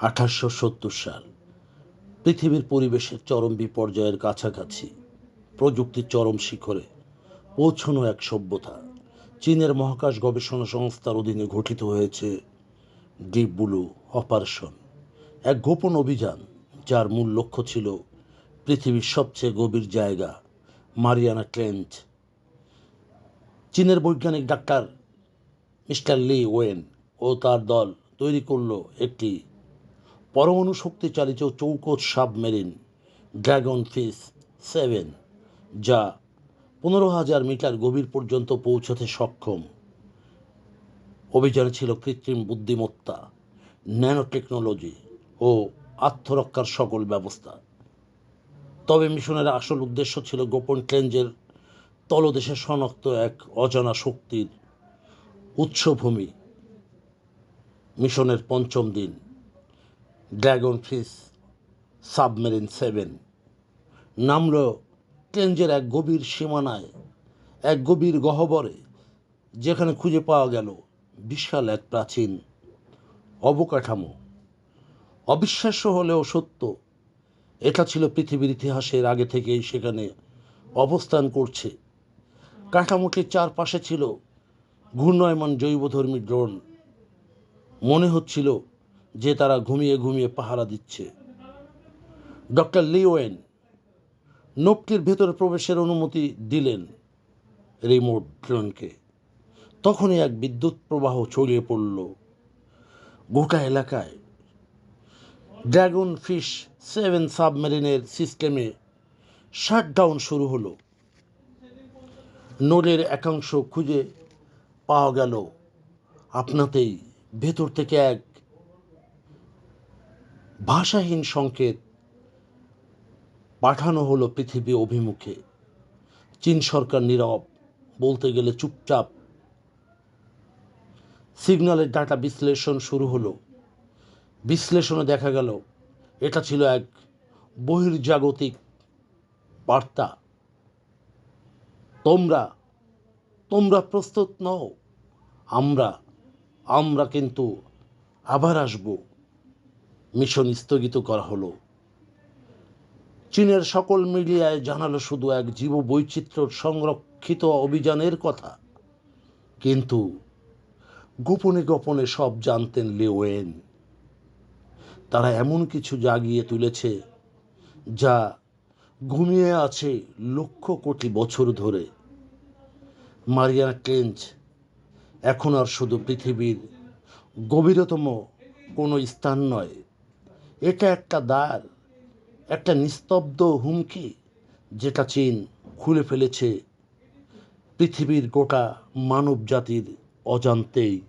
আঠাশশো সত্তর সাল। পৃথিবীর পরিবেশের চরম বিপর্যয়ের কাছাকাছি প্রযুক্তির চরম শিখরে পৌঁছানো এক সভ্যতা। চীনের মহাকাশ গবেষণা সংস্থার অধীনে গঠিত হয়েছে ডিপ ব্লু অপারেশন, এক গোপন অভিযান যার মূল লক্ষ্য ছিল পৃথিবীর সবচেয়ে গভীর জায়গা মারিয়ানা ট্রেঞ্চ চীনের বৈজ্ঞানিক ডাক্তার মিস্টার লি ওয়েন ও তার দল তৈরি করল একটি পরমাণু শক্তি চালিত চৌকোচ সাবমেরিন, ড্রাগন ফিস সেভেন, যা পনেরো হাজার মিটার গভীর পর্যন্ত পৌঁছতে সক্ষম। অভিযানে ছিল কৃত্রিম বুদ্ধিমত্তা ন্যানো টেকনোলজি ও আত্মরক্ষার সকল ব্যবস্থা। তবে মিশনের আসল উদ্দেশ্য ছিল গোপন ট্রেঞ্জের তলদেশে শনাক্ত এক অজানা শক্তির উৎসভূমি, মিশনের পঞ্চম দিন। ড্রাগন ফিস সাবমেরিন সেভেন নামল ট্রেঞ্জের এক গভীর সীমানায়, এক গভীর গহ্বরে, যেখানে খুঁজে পাওয়া গেল বিশাল এক প্রাচীন অবকাঠামো। অবিশ্বাস্য হলেও সত্য, এটা ছিল পৃথিবীর ইতিহাসের আগে থেকেই সেখানে অবস্থান করছে। কাঠামোটির চারপাশে ছিল ঘূর্ণয়মান জৈবধর্মী ড্রোন। মনে হচ্ছিল যে তারা ঘুমিয়ে ঘুমিয়ে পাহারা দিচ্ছে। ডক্টর লিওয়েন নোপটির ভেতরে প্রবেশের অনুমতি দিলেন রিমোট ড্রোনকে। তখনই এক বিদ্যুৎ প্রবাহ ছড়িয়ে পড়ল গোটা এলাকায়। ড্রাগন ফিশ সেভেন সাবমেরিনের সিস্টেমে শাটডাউন শুরু হলো। নোডের একাংশ খুঁজে পাওয়া গেল। আপনাতেই ভেতর থেকে এক ভাষাহীন সংকেত পাঠানো হলো পৃথিবী অভিমুখে। চীন সরকার নীরব, বলতে গেলে চুপচাপ। সিগন্যালের ডাটা বিশ্লেষণ শুরু হলো। বিশ্লেষণে দেখা গেল, এটা ছিল এক বহির্জাগতিক বার্তা। তোমরা তোমরা প্রস্তুত নও, আমরা আমরা কিন্তু আবার আসব। মিশন স্থগিত করা হলো। চীনের সকল মিডিয়ায় জানালো শুধু এক জীব বৈচিত্র্য সংরক্ষিত অভিযানের কথা। কিন্তু গোপনে গোপনে সব জানতেন লিওয়েন তারা এমন কিছু জাগিয়ে তুলেছে যা ঘুমিয়ে আছে লক্ষ কোটি বছর ধরে। মারিয়ানা ট্রেঞ্চ এখন আর শুধু পৃথিবীর গভীরতম কোনো স্থান নয় এটা একটা দ্বার, একটা নিস্তব্ধ হুমকি যেটা চীন খুলে ফেলেছে পৃথিবীর গোটা মানব জাতির অজান্তেই।